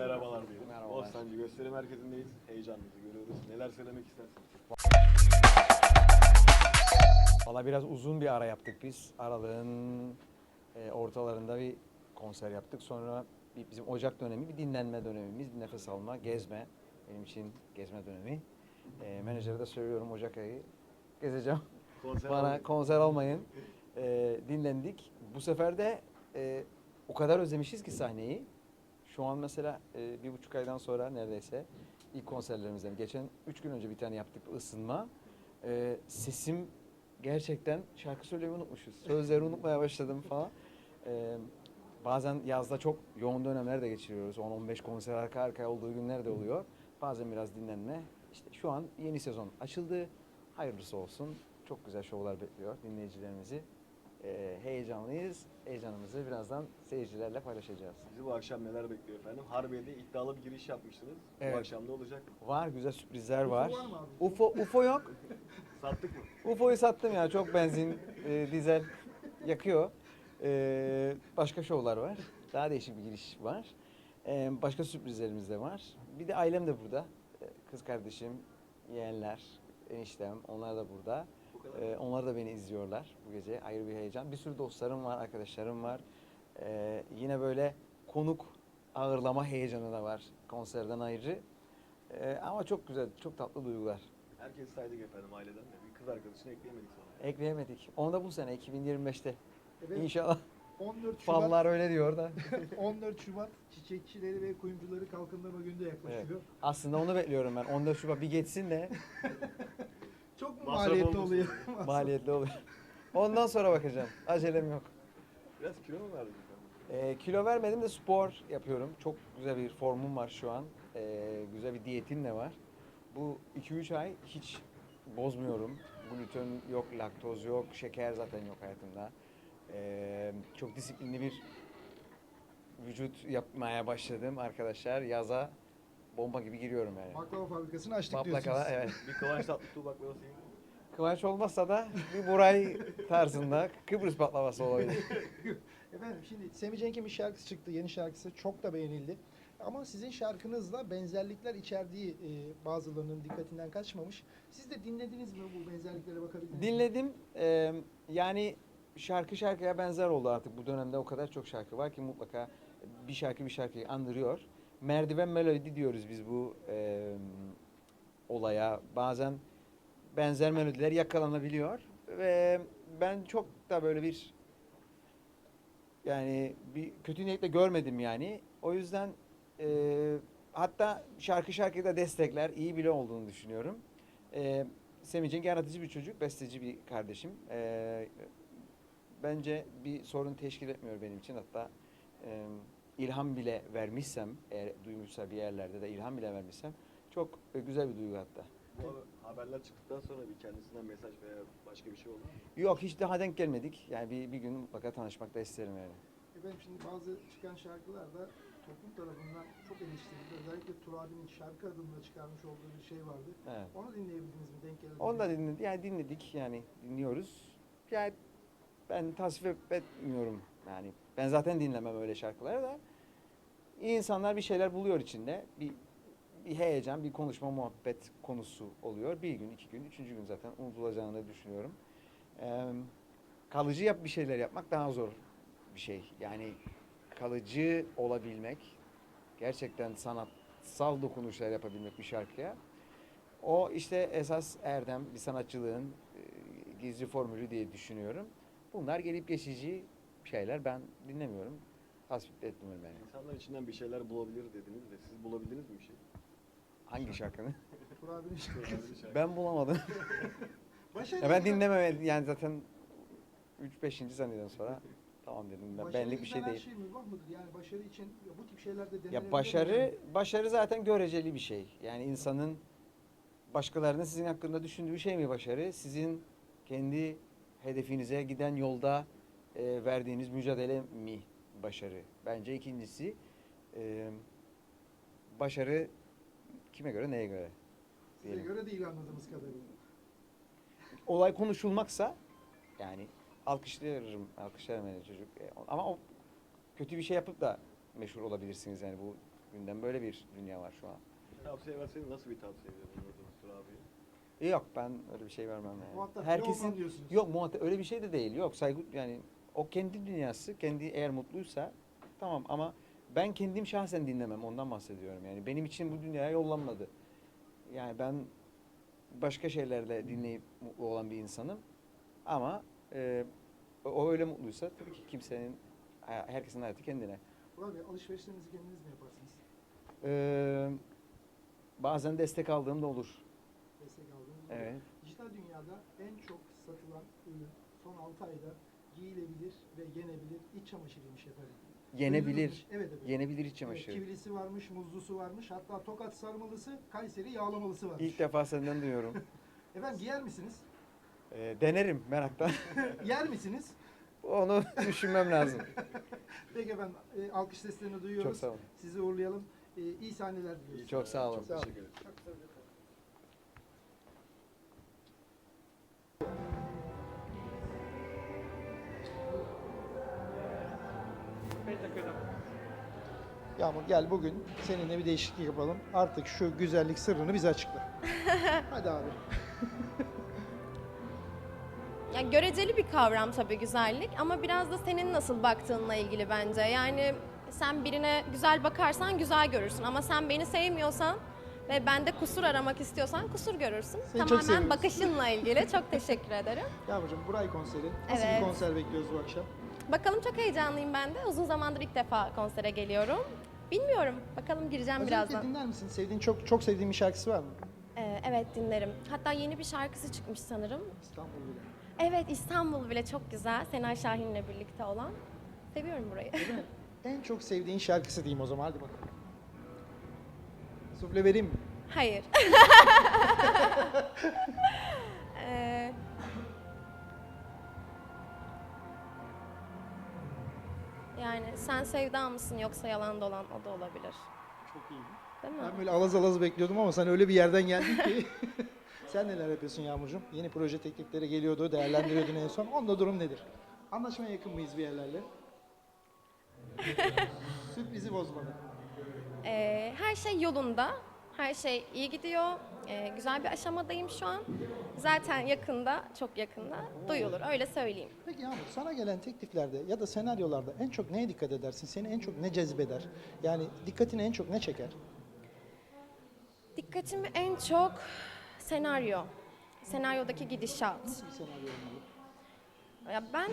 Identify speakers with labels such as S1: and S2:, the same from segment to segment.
S1: Merhabalar diyelim.
S2: Merhabalar.
S1: Bostancı Gösteri Merkezi'ndeyiz. Heyecanınızı görüyoruz. Neler söylemek istersiniz?
S2: Valla biraz uzun bir ara yaptık biz. Aralığın e, ortalarında bir konser yaptık. Sonra bir, bizim Ocak dönemi bir dinlenme dönemimiz, bir nefes alma, gezme. Benim için gezme dönemi. E, menajere de söylüyorum Ocak ayı gezeceğim.
S1: Konser
S2: Bana
S1: almayın.
S2: konser almayın. E, dinlendik. Bu sefer de e, o kadar özlemişiz ki sahneyi. Şu an mesela e, bir buçuk aydan sonra neredeyse ilk konserlerimizden. Geçen üç gün önce bir tane yaptık ısınma. E, sesim gerçekten şarkı söylemeyi unutmuşuz. Sözleri unutmaya başladım falan. E, bazen yazda çok yoğun dönemler de geçiriyoruz. 10-15 konser arka arkaya olduğu günler de oluyor. Bazen biraz dinlenme. İşte şu an yeni sezon açıldı. Hayırlısı olsun. Çok güzel şovlar bekliyor dinleyicilerimizi. E, heyecanlıyız. Heyecanımızı birazdan seyircilerle paylaşacağız.
S1: Bizi bu akşam neler bekliyor efendim? Harbiye'de iddialı bir giriş yapmıştınız.
S2: Evet.
S1: Bu akşam da olacak mı?
S2: Var güzel sürprizler
S3: UFO
S2: var.
S3: var mı abi?
S2: UFO UFO yok.
S1: Sattık mı?
S2: UFO'yu sattım ya çok benzin, e, dizel yakıyor. E, başka şovlar var. Daha değişik bir giriş var. E, başka sürprizlerimiz de var. Bir de ailem de burada. E, kız kardeşim, yeğenler, eniştem onlar da burada.
S1: Bu kadar.
S2: E, onlar da beni izliyorlar bu gece. Ayrı bir heyecan. Bir sürü dostlarım var, arkadaşlarım var. E, yine böyle konuk ağırlama heyecanı da var konserden ayrı. E, ama çok güzel, çok tatlı duygular.
S1: Herkes saydık efendim aileden de. Bir kız arkadaşını ekleyemedik sonra.
S2: Ekleyemedik. Onu da bu sene 2025'te.
S3: Evet,
S2: İnşallah.
S3: 14 Şubat,
S2: Fallar öyle diyor da.
S3: 14 Şubat çiçekçileri ve kuyumcuları kalkındırma günü de yaklaşıyor.
S2: Aslında onu bekliyorum ben. 14 Şubat bir geçsin de
S3: Çok mu
S1: Masraf
S3: maliyetli
S1: olmasın.
S3: oluyor?
S2: maliyetli olur. Ondan sonra bakacağım. Acelem yok.
S1: Biraz kilo mu efendim?
S2: Ee, kilo vermedim de spor yapıyorum. Çok güzel bir formum var şu an. Ee, güzel bir diyetim de var. Bu 2-3 ay hiç bozmuyorum. Gluten yok, laktoz yok, şeker zaten yok hayatımda. Ee, çok disiplinli bir vücut yapmaya başladım arkadaşlar. Yaza bomba gibi giriyorum yani.
S3: Baklava fabrikasını açtık
S2: Baklava,
S3: diyorsunuz.
S2: evet.
S1: Bir Kıvanç Tatlıtuğ baklavası yiyin.
S2: Kıvanç olmazsa da bir Buray tarzında Kıbrıs baklavası olabilir.
S3: Efendim şimdi Semih Cenk'in bir şarkısı çıktı. Yeni şarkısı çok da beğenildi. Ama sizin şarkınızla benzerlikler içerdiği e, bazılarının dikkatinden kaçmamış. Siz de dinlediniz mi bu benzerliklere bakabildiniz mi?
S2: Dinledim. Ee, yani şarkı şarkıya benzer oldu artık. Bu dönemde o kadar çok şarkı var ki mutlaka bir şarkı bir şarkıyı andırıyor. Merdiven melodi diyoruz biz bu e, olaya. Bazen benzer melodiler yakalanabiliyor ve ben çok da böyle bir yani bir kötü niyetle görmedim yani. O yüzden e, hatta şarkı şarkıyı da destekler iyi bile olduğunu düşünüyorum. E, Semih yaratıcı bir çocuk, besteci bir kardeşim. E, bence bir sorun teşkil etmiyor benim için. Hatta e, ilham bile vermişsem, eğer duymuşsa bir yerlerde de ilham bile vermişsem çok e, güzel bir duygu hatta.
S1: Bu haberler çıktıktan sonra bir kendisinden mesaj veya başka bir şey oldu mu?
S2: Yok hiç daha denk gelmedik. Yani bir, bir gün mutlaka tanışmak da isterim yani.
S3: Efendim şimdi bazı çıkan şarkılarda toplum tarafından çok eleştirildi. Özellikle Tur abinin şarkı adında çıkarmış olduğu bir şey vardı.
S2: Evet.
S3: Onu dinleyebildiniz mi? Denk geldi mi?
S2: Onu da dinledik. Yani dinledik yani dinliyoruz. Yani ben tasvip etmiyorum. Yani ben zaten dinlemem öyle şarkıları da. İnsanlar bir şeyler buluyor içinde. Bir, bir heyecan, bir konuşma, muhabbet konusu oluyor. Bir gün, iki gün, üçüncü gün zaten unutulacağını düşünüyorum. Ee, kalıcı yap bir şeyler yapmak daha zor bir şey. Yani kalıcı olabilmek, gerçekten sanatsal dokunuşlar yapabilmek bir şarkıya. O işte esas erdem, bir sanatçılığın e, gizli formülü diye düşünüyorum. Bunlar gelip geçici şeyler. Ben dinlemiyorum. Tasvip etmiyorum yani.
S1: İnsanlar içinden bir şeyler bulabilir dediniz de siz bulabildiniz mi bir şey?
S2: Hangi şarkının?
S3: Tur abinin şarkısı.
S1: Önemli bir şarkı.
S2: ben bulamadım.
S3: Başarı
S2: ya ben dinlemem yani zaten 3-5. saniyeden sonra tamam dedim ben
S3: başarı
S2: benlik bir şey değil.
S3: Şey mübah mıdır? Yani başarı için ya bu tip şeyler de denenebilir
S2: Ya
S3: mi?
S2: başarı başarı zaten göreceli bir şey. Yani insanın başkalarının sizin hakkında düşündüğü şey mi başarı? Sizin kendi hedefinize giden yolda e, verdiğiniz mücadele mi başarı? Bence ikincisi e, başarı kime göre neye göre?
S3: Size
S2: diyelim.
S3: göre değil anladığımız kadarıyla.
S2: Olay konuşulmaksa yani alkışlarım, alkışlarım yani çocuk. E, ama o kötü bir şey yapıp da meşhur olabilirsiniz yani bu gündem. Böyle bir dünya var şu an.
S1: Tavsiye verseniz nasıl bir tavsiye verirdiniz Tur abi?
S2: E, Yok ben öyle bir şey vermem yani.
S3: Muhatap bile olmam diyorsunuz.
S2: yok muhatap öyle bir şey de değil. Yok saygı yani o kendi dünyası, kendi eğer mutluysa tamam ama ben kendim şahsen dinlemem ondan bahsediyorum. Yani benim için bu dünyaya yollanmadı. Yani ben başka şeylerle dinleyip mutlu olan bir insanım. Ama e, o öyle mutluysa tabii ki kimsenin herkesin hayatı kendine.
S3: Burak Bey alışverişlerinizi kendiniz mi yaparsınız?
S2: E, bazen destek aldığım da olur.
S3: Destek aldığınız.
S2: Evet.
S3: Dijital dünyada en çok satılan ürün son 6 ayda giyilebilir ve yenebilir iç çamaşırıymış efendim.
S2: Yenebilir.
S3: Evet efendim.
S2: Yenebilir iç
S3: Evet,
S2: çamaşırı.
S3: kivilisi varmış, muzlusu varmış, hatta tokat sarmalısı, Kayseri yağlamalısı varmış.
S2: İlk defa senden duyuyorum.
S3: Efendim giyer misiniz?
S2: E, denerim meraktan.
S3: Yer misiniz?
S2: Onu düşünmem lazım.
S3: Peki efendim e, alkış seslerini duyuyoruz.
S2: Çok sağ olun.
S3: Sizi uğurlayalım. E, iyi sahneler diliyoruz.
S2: Çok sağ olun.
S1: Çok teşekkür ederim.
S3: Çok sağ olun. Yağmur gel bugün seninle bir değişiklik yapalım. Artık şu güzellik sırrını bize açıkla. Hadi abi.
S4: Yani göreceli bir kavram tabii güzellik ama biraz da senin nasıl baktığınla ilgili bence. Yani sen birine güzel bakarsan güzel görürsün ama sen beni sevmiyorsan ve bende kusur aramak istiyorsan kusur görürsün.
S3: Seni çok
S4: Tamamen
S3: seviyoruz.
S4: bakışınla ilgili. Çok teşekkür ederim.
S3: Yağmurcuğum Buray konseri. Nasıl
S4: Evet.
S3: bir konser bekliyoruz bu akşam?
S4: Bakalım çok heyecanlıyım ben de. Uzun zamandır ilk defa konsere geliyorum. Bilmiyorum. Bakalım gireceğim
S3: Özellikle
S4: birazdan.
S3: dinler misin? Sevdiğin çok çok sevdiğin bir şarkısı var mı?
S4: Ee, evet dinlerim. Hatta yeni bir şarkısı çıkmış sanırım.
S3: İstanbul bile.
S4: Evet İstanbul bile çok güzel. Senay Şahin'le birlikte olan. Seviyorum burayı.
S3: En çok sevdiğin şarkısı diyeyim o zaman. Hadi bakalım. Sufle vereyim mi?
S4: Hayır. yani sen sevda mısın yoksa yalan dolan o da olabilir.
S3: Çok iyi.
S4: Değil mi?
S3: Ben böyle alaz alaz bekliyordum ama sen öyle bir yerden geldin ki. sen neler yapıyorsun Yağmurcuğum? Yeni proje teklifleri geliyordu, değerlendiriyordun en son. Onda durum nedir? Anlaşmaya yakın mıyız bir yerlerle? Sürprizi bozmadı.
S4: Ee, her şey yolunda. Her şey iyi gidiyor. Ee, güzel bir aşamadayım şu an. Zaten yakında, çok yakında duyulur. Öyle söyleyeyim.
S3: Peki Yağmur sana gelen tekliflerde ya da senaryolarda en çok neye dikkat edersin? Seni en çok ne cezbeder? Yani dikkatini en çok ne çeker?
S4: Dikkatimi en çok senaryo. Senaryodaki gidişat.
S3: Nasıl bir senaryo olmalı?
S4: Ya ben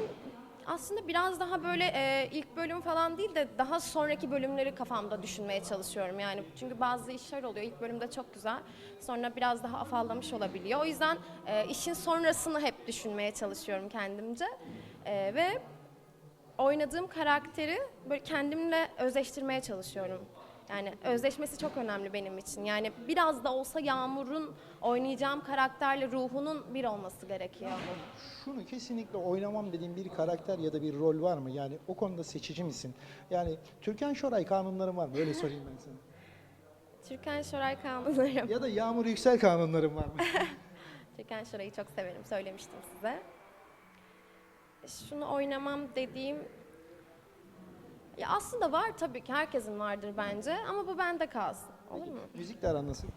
S4: aslında biraz daha böyle e, ilk bölüm falan değil de daha sonraki bölümleri kafamda düşünmeye çalışıyorum. Yani çünkü bazı işler oluyor. İlk bölümde çok güzel. Sonra biraz daha afallamış olabiliyor. O yüzden e, işin sonrasını hep düşünmeye çalışıyorum kendimce. E, ve oynadığım karakteri böyle kendimle özleştirmeye çalışıyorum. Yani özleşmesi çok önemli benim için. Yani biraz da olsa Yağmur'un oynayacağım karakterle ruhunun bir olması gerekiyor.
S3: Şunu kesinlikle oynamam dediğin bir karakter ya da bir rol var mı? Yani o konuda seçici misin? Yani Türkan Şoray kanunların var mı? Öyle sorayım ben sana.
S4: Türkan Şoray kanunlarım.
S3: Ya da Yağmur Yüksel kanunların var mı?
S4: Türkan Şoray'ı çok severim. Söylemiştim size. Şunu oynamam dediğim... Ya aslında var tabii ki. Herkesin vardır bence. Ama bu bende kalsın. Olur mu?
S3: Müzikle aran nasıl?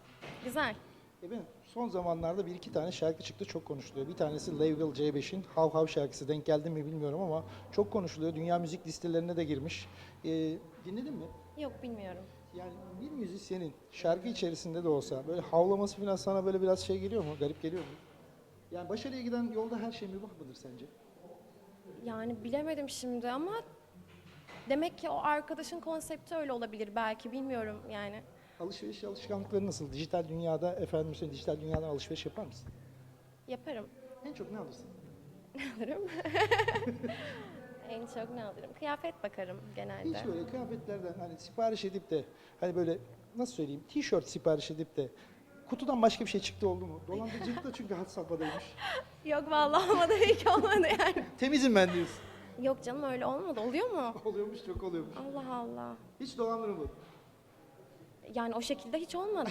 S4: Güzel.
S3: E benim son zamanlarda bir iki tane şarkı çıktı çok konuşuluyor. Bir tanesi Level C5'in Hav Hav şarkısı denk geldi mi bilmiyorum ama çok konuşuluyor. Dünya müzik listelerine de girmiş. E, dinledin mi?
S4: Yok bilmiyorum.
S3: Yani bir müzisyenin şarkı içerisinde de olsa böyle havlaması falan sana böyle biraz şey geliyor mu? Garip geliyor mu? Yani başarıya giden yolda her şey mübah mıdır sence?
S4: Yani bilemedim şimdi ama demek ki o arkadaşın konsepti öyle olabilir belki bilmiyorum yani.
S3: Alışveriş alışkanlıkları nasıl? Dijital dünyada efendim sen dijital dünyadan alışveriş yapar mısın?
S4: Yaparım.
S3: En çok ne alırsın?
S4: alırım. en çok ne alırım? Kıyafet bakarım genelde.
S3: Hiç böyle kıyafetlerden hani sipariş edip de hani böyle nasıl söyleyeyim tişört sipariş edip de kutudan başka bir şey çıktı oldu mu? Dolandırıcılık da çünkü had safhadaymış.
S4: Yok vallahi olmadı hiç olmadı yani.
S3: Temizim ben diyorsun.
S4: Yok canım öyle olmadı. Oluyor mu?
S3: Oluyormuş çok oluyormuş.
S4: Allah Allah.
S3: Hiç dolandırılmadım.
S4: Yani o şekilde hiç olmadı.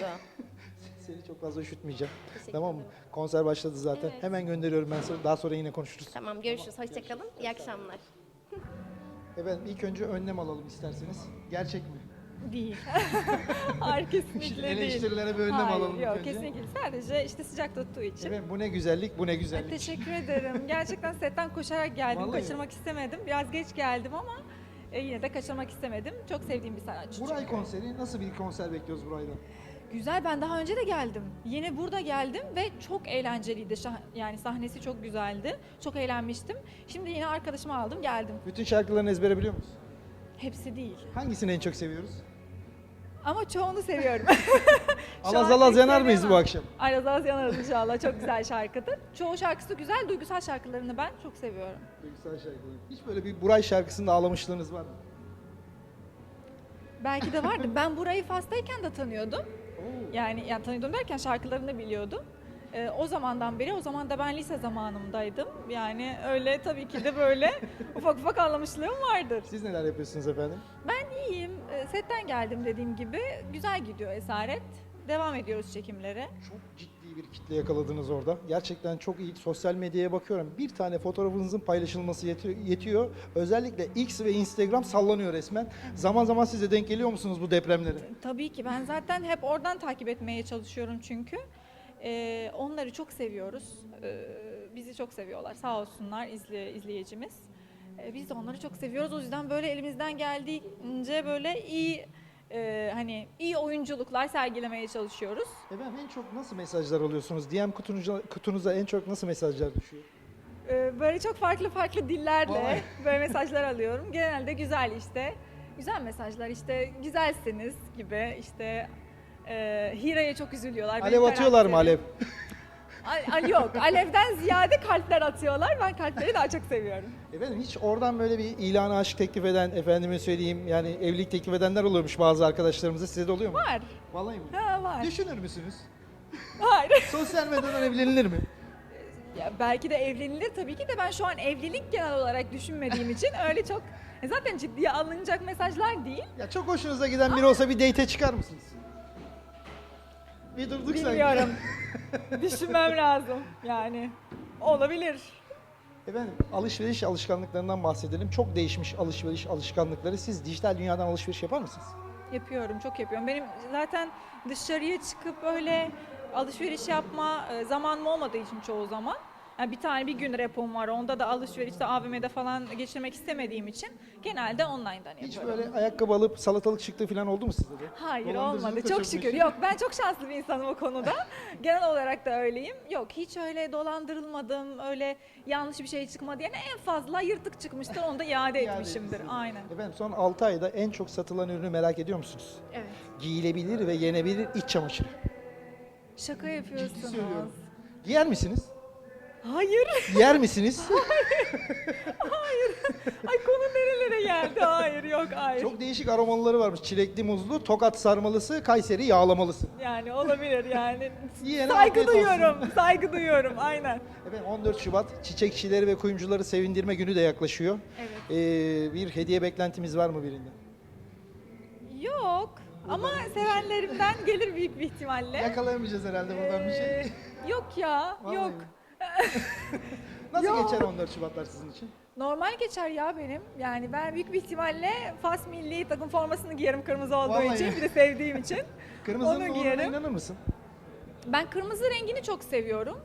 S3: Seni çok fazla üşütmeyeceğim.
S4: Teşekkür
S3: Tamam mı?
S4: ederim.
S3: Konser başladı zaten.
S4: Evet.
S3: Hemen gönderiyorum ben sana. Daha sonra yine konuşuruz.
S4: Tamam görüşürüz. Hoşçakalın. İyi akşamlar.
S3: Efendim ilk önce önlem alalım isterseniz. Gerçek mi?
S5: Değil. Hayır
S3: Şimdi
S5: kesinlikle değil.
S3: eleştirilere bir önlem
S5: Hayır,
S3: alalım
S5: yok
S3: önce.
S5: kesinlikle. Sadece işte sıcak tuttuğu için.
S3: Evet, bu ne güzellik, bu ne
S5: Ay,
S3: güzellik.
S5: teşekkür ederim. Gerçekten setten koşarak geldim.
S3: Vallahi.
S5: Kaçırmak istemedim. Biraz geç geldim ama e, yine de kaçırmak istemedim. Çok sevdiğim bir sanatçı.
S3: Buray
S5: çünkü.
S3: konseri, nasıl bir konser bekliyoruz Buray'dan?
S5: Güzel. Ben daha önce de geldim. Yine burada geldim ve çok eğlenceliydi. Şah- yani sahnesi çok güzeldi. Çok eğlenmiştim. Şimdi yine arkadaşımı aldım geldim.
S3: Bütün şarkılarını ezbere biliyor musun?
S5: Hepsi değil.
S3: Hangisini en çok seviyoruz?
S5: Ama çoğunu seviyorum.
S3: Alaz alaz yanar mıyız bu akşam?
S5: Ayraz Az yanarız inşallah. Çok güzel şarkıdır. Çoğu şarkısı güzel. Duygusal şarkılarını ben çok seviyorum.
S3: Duygusal şarkılar. Hiç böyle bir Buray şarkısında ağlamışlığınız var mı?
S5: Belki de vardı. Ben burayı Fas'tayken de tanıyordum.
S3: Oo.
S5: Yani, yani tanıyordum derken şarkılarını biliyordum. Ee, o zamandan beri, o zaman da ben lise zamanımdaydım. Yani öyle tabii ki de böyle ufak ufak anlamışlığım vardır.
S3: Siz neler yapıyorsunuz efendim?
S5: Ben iyiyim. Ee, setten geldim dediğim gibi. Güzel gidiyor Esaret. Devam ediyoruz çekimlere.
S3: Çok ciddi bir kitle yakaladınız orada. Gerçekten çok iyi. Sosyal medyaya bakıyorum. Bir tane fotoğrafınızın paylaşılması yetiyor. yetiyor. Özellikle X ve Instagram sallanıyor resmen. Zaman zaman size denk geliyor musunuz bu depremlere?
S5: Tabii ki ben zaten hep oradan takip etmeye çalışıyorum çünkü. Ee, onları çok seviyoruz. Ee, bizi çok seviyorlar. Sağ olsunlar izle, izleyicimiz. Ee, biz de onları çok seviyoruz. O yüzden böyle elimizden geldiğince böyle iyi e, hani iyi oyunculuklar sergilemeye çalışıyoruz.
S3: Efendim en çok nasıl mesajlar alıyorsunuz? DM kutunuza, kutunuza en çok nasıl mesajlar düşüyor?
S5: Ee, böyle çok farklı farklı dillerle
S3: Vay.
S5: böyle mesajlar alıyorum. Genelde güzel işte. Güzel mesajlar işte güzelsiniz gibi işte e, Hira'ya çok üzülüyorlar. Benim
S3: Alev atıyorlar mı
S5: karakterim-
S3: alev?
S5: Al- yok. Alevden ziyade kalpler atıyorlar. Ben kalpleri daha çok seviyorum.
S3: Efendim hiç oradan böyle bir ilan aşk teklif eden, efendime söyleyeyim yani evlilik teklif edenler oluyormuş bazı arkadaşlarımıza. Size de oluyor mu?
S5: Var.
S3: Vallahi mi?
S5: Ha var.
S3: Düşünür müsünüz?
S5: Var.
S3: Sosyal medyadan evlenilir mi?
S5: Ya belki de evlenilir tabii ki de ben şu an evlilik genel olarak düşünmediğim için öyle çok e zaten ciddiye alınacak mesajlar değil.
S3: Ya çok hoşunuza giden biri olsa bir date'e çıkar mısınız? Bir durduk sanki.
S5: Bilmiyorum. Düşünmem lazım. Yani olabilir.
S3: Efendim alışveriş alışkanlıklarından bahsedelim. Çok değişmiş alışveriş alışkanlıkları. Siz dijital dünyadan alışveriş yapar mısınız?
S5: Yapıyorum, çok yapıyorum. Benim zaten dışarıya çıkıp öyle alışveriş yapma e, zamanım olmadığı için çoğu zaman. Bir tane bir gün repom var. Onda da alışverişte AVM'de falan geçirmek istemediğim için genelde online'dan yapıyorum.
S3: Hiç böyle ayakkabı alıp salatalık çıktığı falan oldu mu sizde de?
S5: Hayır
S3: Dolandırıcılık
S5: olmadı.
S3: da
S5: Çok şükür. Yok ben çok şanslı bir insanım o konuda. Genel olarak da öyleyim. Yok hiç öyle dolandırılmadım. Öyle yanlış bir şey çıkmadı. Yani en fazla yırtık çıkmıştır. Onu da iade etmişimdir.
S3: etmişsiniz.
S5: Aynen.
S3: Efendim son 6 ayda en çok satılan ürünü merak ediyor musunuz?
S5: Evet.
S3: Giyilebilir ve yenebilir iç çamaşırı.
S5: Şaka yapıyorsunuz.
S3: söylüyorum. Giyer misiniz?
S5: Hayır.
S3: Yer misiniz?
S5: Ay konu nerelere geldi? Hayır yok hayır.
S3: Çok değişik aromalıları varmış. Çilekli muzlu, tokat sarmalısı, Kayseri yağlamalısı.
S5: Yani olabilir yani.
S3: Yiyene
S5: saygı
S3: afiyet olsun.
S5: duyuyorum. Saygı duyuyorum aynen.
S3: Efendim 14 Şubat çiçekçileri ve kuyumcuları sevindirme günü de yaklaşıyor.
S5: Evet.
S3: Ee, bir hediye beklentimiz var mı birinden?
S5: Yok. Ama sevenlerimden gelir büyük bir ihtimalle.
S3: Yakalayamayacağız herhalde buradan bir şey.
S5: Ee, Yok ya,
S3: Vallahi
S5: yok.
S3: mi? Nasıl
S5: Yok.
S3: geçer 14 Şubatlar sizin için?
S5: Normal geçer ya benim. Yani ben büyük bir ihtimalle Fas milli takım formasını giyerim kırmızı olduğu
S3: Vallahi.
S5: için, bir de sevdiğim için.
S3: Kırmızının
S5: Onu
S3: uğruna
S5: giyerim.
S3: inanır mısın?
S5: Ben kırmızı rengini çok seviyorum.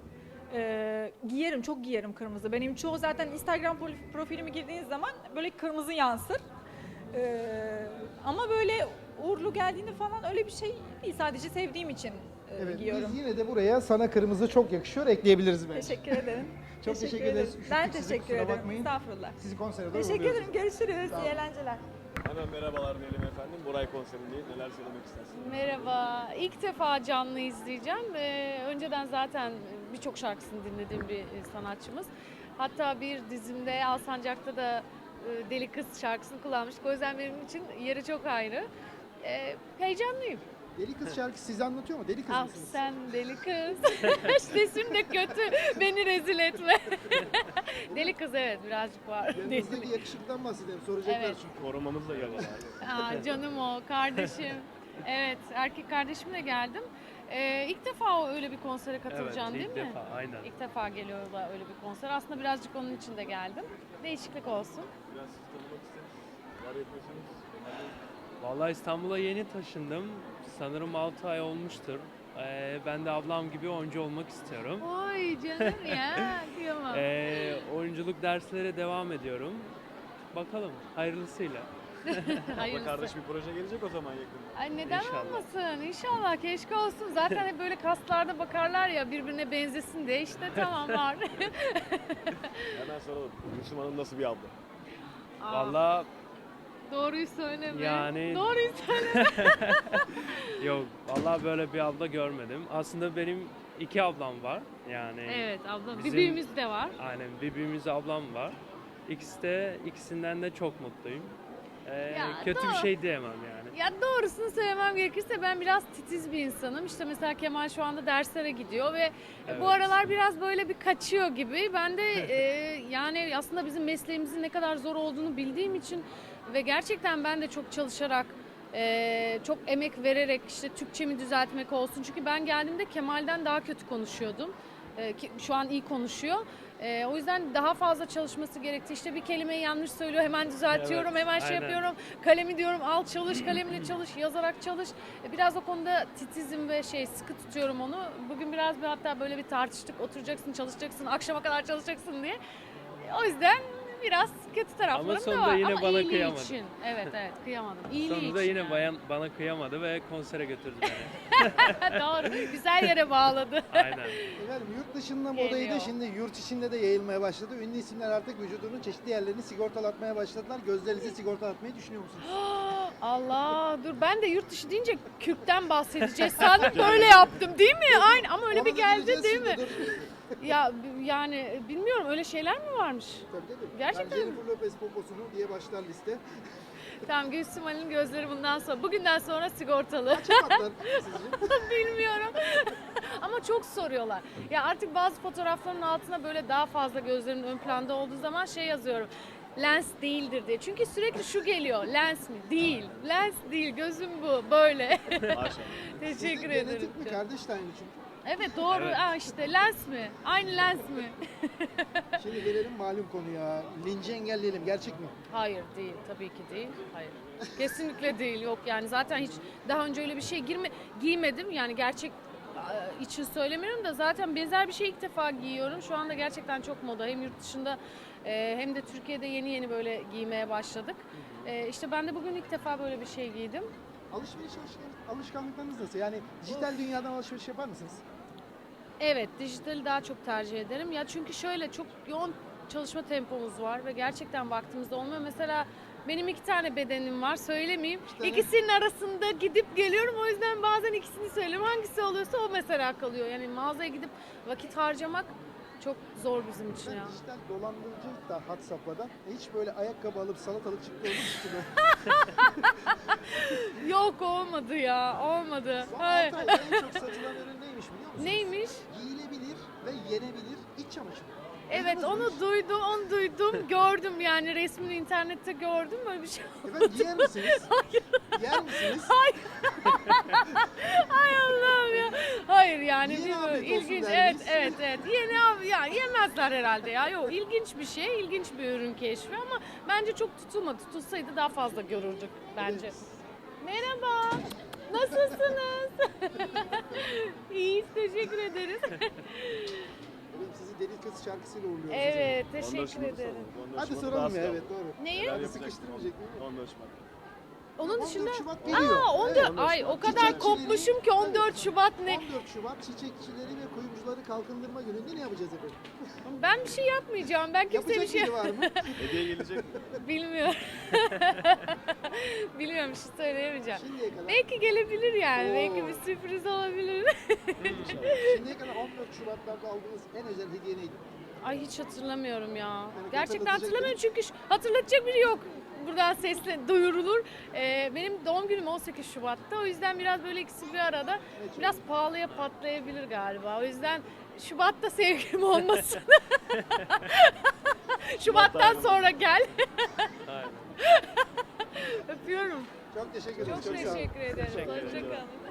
S5: Ee, giyerim, çok giyerim kırmızı. Benim çoğu zaten Instagram pro- profilimi girdiğiniz zaman böyle kırmızı yansır. Ee, ama böyle uğurlu geldiğinde falan öyle bir şey değil. Sadece sevdiğim için
S3: Evet,
S5: giyiyorum.
S3: biz yine de buraya sana kırmızı çok yakışıyor ekleyebiliriz bence.
S5: Teşekkür ederim.
S3: Çok teşekkür ederiz.
S5: Ben
S3: Üşüttük sizi,
S5: teşekkür ederim.
S3: bakmayın.
S5: Estağfurullah.
S3: Sizi konsere doğru
S5: Teşekkür ederim. Görüşürüz. İyi eğlenceler.
S1: Hemen merhabalar diyelim efendim. Buray konserindeyiz. Neler söylemek istersiniz?
S6: Merhaba. İlk defa canlı izleyeceğim. Ee, önceden zaten birçok şarkısını dinlediğim bir e, sanatçımız. Hatta bir dizimde Alsancak'ta da e, Deli Kız şarkısını kullanmıştık. O yüzden benim için yeri çok ayrı. Ee, heyecanlıyım.
S3: Deli kız şarkısı sizi anlatıyor mu? Deli kız
S6: Ah
S3: mısınız?
S6: sen deli kız. Sesim de kötü. Beni rezil etme. deli kız evet birazcık var.
S3: Yanınızdaki yakışıklıdan bahsedelim. Soracaklar
S6: Evet.
S3: çünkü.
S1: Korumamız da geldi abi.
S6: Aa, canım o, kardeşim. Evet, erkek kardeşimle geldim. Ee, ilk defa o öyle bir konsere katılacaksın
S7: evet,
S6: değil
S7: ilk
S6: mi?
S7: defa aynen.
S6: İlk defa geliyorlar öyle bir konser. Aslında birazcık onun için de geldim. Değişiklik olsun.
S1: Biraz sizi tanımak isteriz. Neler yapıyorsunuz?
S7: Vallahi İstanbul'a yeni taşındım. Sanırım 6 ay olmuştur. Ee, ben de ablam gibi oyuncu olmak istiyorum.
S6: Oy canım ya. Kıyamam.
S7: Ee, oyunculuk derslere devam ediyorum. Bakalım hayırlısıyla.
S1: Abla
S6: Hayırlısı.
S1: kardeş bir proje gelecek o zaman yakında.
S6: Ay neden
S7: İnşallah.
S6: olmasın? İnşallah keşke olsun. Zaten hep böyle kaslarda bakarlar ya birbirine benzesin de işte tamam var.
S1: Hemen soralım. Gülsüm Hanım nasıl bir abla?
S6: Aa,
S7: Vallahi
S6: Doğruyu söyleme.
S7: Yani-
S6: Doğruyu söyle.
S7: yok vallahi böyle bir abla görmedim. Aslında benim iki ablam var. Yani
S6: Evet abla.
S7: Bizim-
S6: Birbirimiz de var.
S7: aynen birbirimiz ablam var. İkisi de ikisinden de çok mutluyum. Ee,
S6: Ya,
S7: kötü bir
S6: doğru.
S7: şey diyemem yani.
S6: Ya doğrusunu söylemem gerekirse ben biraz titiz bir insanım. İşte mesela Kemal şu anda derslere gidiyor ve
S7: Evet.
S6: bu aralar biraz böyle bir kaçıyor gibi. Ben de e, yani aslında bizim mesleğimizin ne kadar zor olduğunu bildiğim için ve gerçekten ben de çok çalışarak e, çok emek vererek işte Türkçemi düzeltmek olsun. Çünkü ben geldiğimde Kemal'den daha kötü konuşuyordum. E, ki şu an iyi konuşuyor. E, o yüzden daha fazla çalışması gerekti. İşte bir kelimeyi yanlış söylüyor hemen düzeltiyorum,
S7: Evet,
S6: hemen şey
S7: aynen.
S6: yapıyorum. Kalemi diyorum al çalış, kalemle çalış, yazarak çalış. E, Biraz o konuda titizim ve şey sıkı tutuyorum onu. Bugün biraz bir hatta böyle bir tartıştık. Oturacaksın, çalışacaksın, akşama kadar çalışacaksın diye. E, O yüzden biraz kötü taraflarım da
S7: sonunda
S6: var.
S7: yine
S6: Ama
S7: bana
S6: iyiliği
S7: kıyamadın.
S6: için. Evet evet kıyamadım. İyiliği
S7: Sonunda
S6: için
S7: yine
S6: yani.
S7: bayan bana kıyamadı ve konsere götürdü beni.
S6: Doğru. Güzel yere bağladı.
S7: Aynen.
S3: Efendim yurt dışında modayı da
S6: Geliyor.
S3: şimdi yurt içinde de yayılmaya başladı. Ünlü isimler artık vücudunun çeşitli yerlerini sigortalatmaya başladılar. Gözlerinizi sigortalatmayı düşünüyor musunuz?
S6: Allah dur ben de yurt dışı deyince kürkten bahsedeceğiz. Sandım böyle yaptım değil mi? Aynı ama öyle
S3: Ona
S6: bir geldi değil
S3: şimdi,
S6: mi?
S3: dur.
S6: Ya yani bilmiyorum öyle şeyler mi varmış?
S3: Tabii tabii.
S6: Gerçekten
S3: Yani
S6: mi?
S3: Jennifer Lopez poposunu diye başlar liste.
S6: Tamam Gülsüm Ali'nin gözleri bundan sonra bugünden sonra sigortalı.
S3: Kaça patlar sizce?
S6: Bilmiyorum. Ama çok soruyorlar. Ya artık bazı fotoğrafların altına böyle daha fazla gözlerin ön planda olduğu zaman şey yazıyorum. Lens değildir diye. Çünkü sürekli şu geliyor. Lens mi? Değil. Lens değil. Gözüm bu. Böyle.
S1: Maşallah.
S6: Teşekkür
S3: Sizin
S6: ederim.
S3: genetik mi? Kardeş de aynı çünkü.
S6: Evet doğru.
S7: Evet.
S6: Aa, işte lens mi? Aynı lens mi?
S3: Şimdi gelelim malum konuya. Linci engelleyelim. Gerçek mi?
S6: Hayır değil. Tabii ki değil. Hayır. Kesinlikle değil. Yok yani zaten hiç daha önce öyle bir şey girme, giymedim. Yani gerçek için söylemiyorum da zaten benzer bir şey ilk defa giyiyorum. Şu anda gerçekten çok moda. Hem yurt dışında e, hem de Türkiye'de yeni yeni böyle giymeye başladık. E, işte ben de bugün ilk defa böyle bir şey giydim.
S3: Alışveriş alışkan- alışkanlıklarınız nasıl? Yani dijital dünyadan alışveriş yapar mısınız?
S6: Evet, dijitali daha çok tercih ederim. Ya çünkü şöyle çok yoğun çalışma tempomuz var ve gerçekten vaktimizde olmuyor. Mesela benim iki tane bedenim var, söylemeyeyim.
S3: İşte-
S6: İkisinin arasında gidip geliyorum. O yüzden bazen ikisini söylüyorum. Hangisi oluyorsa o mesela kalıyor. Yani mağazaya gidip vakit harcamak çok zor bizim için ya.
S3: dijital dolandırıcı da hat safhada. Hiç böyle ayakkabı alıp salatalık çıktı olmuş mu?
S6: Yok olmadı ya, olmadı.
S3: Son
S6: Hayır.
S3: 6 ayda en çok satılan ürün neymiş biliyor musunuz?
S6: Neymiş?
S3: Giyilebilir ve yenebilir iç çamaşırı.
S6: Evet onu duydum, onu duydum, gördüm yani resmini internette gördüm böyle bir şey.
S3: Efendim giyer misiniz? Hayır. Yer misiniz?
S6: Hay Allah'ım ya. Hayır yani
S3: Yeni
S6: bilmiyorum.
S3: afiyet olsun
S6: İlginç.
S3: derdiniz.
S6: Evet, evet, evet. Yeni abi ya yemezler herhalde ya. Yok ilginç bir şey, ilginç bir ürün keşfi ama bence çok tutulmadı. Tutulsaydı daha fazla görürdük bence. Merhaba. Nasılsınız? İyiyiz, teşekkür ederiz.
S3: Efendim sizi Deli Kız şarkısıyla uğurluyoruz.
S6: Evet,
S1: 14
S6: teşekkür ederim.
S1: 14
S3: Hadi soralım ya evet doğru.
S6: Neyi?
S1: Neler yapacak?
S3: Sıkıştırmayacak mi?
S1: 14 Şubat.
S6: Onun
S3: 14
S6: dışında
S3: Şubat geliyor.
S6: Aa, 14
S3: Evet,
S6: ay o kadar
S3: Çiçekçileri-
S6: kopmuşum ki 14
S3: Evet.
S6: Şubat ne?
S3: 14 Şubat çiçekçileri ve kuyumcuları kalkındırma gününde ne yapacağız efendim?
S6: Ben bir şey yapmayacağım. Ben kimseye
S3: Yapacak
S6: bir şey
S3: biri var mı?
S1: Hediye gelecek mi?
S6: bilmiyorum. Bilmiyorum bir şey söyleyemeyeceğim.
S3: Şimdiye kadar,
S6: Belki gelebilir yani.
S3: Oo.
S6: Belki bir sürpriz olabilir.
S3: şimdiye kadar 14 Şubat'larda aldığınız en özel hediye neydi?
S6: Ay hiç hatırlamıyorum ya. Gerçekten
S3: hatırlatacak
S6: hatırlamıyorum çünkü hatırlatacak biri yok. Buradan sesle duyurulur. Ee, benim doğum günüm 18 Şubat'ta. O yüzden biraz böyle ikisi bir arada. Biraz pahalıya patlayabilir galiba. O yüzden Şubat'ta sevgilim olmasın. Şubat'tan sonra gel.
S7: Aynen.
S6: Öpüyorum.
S3: Çok teşekkür ederim.
S6: Çok teşekkür ederim. Hoşçakalın.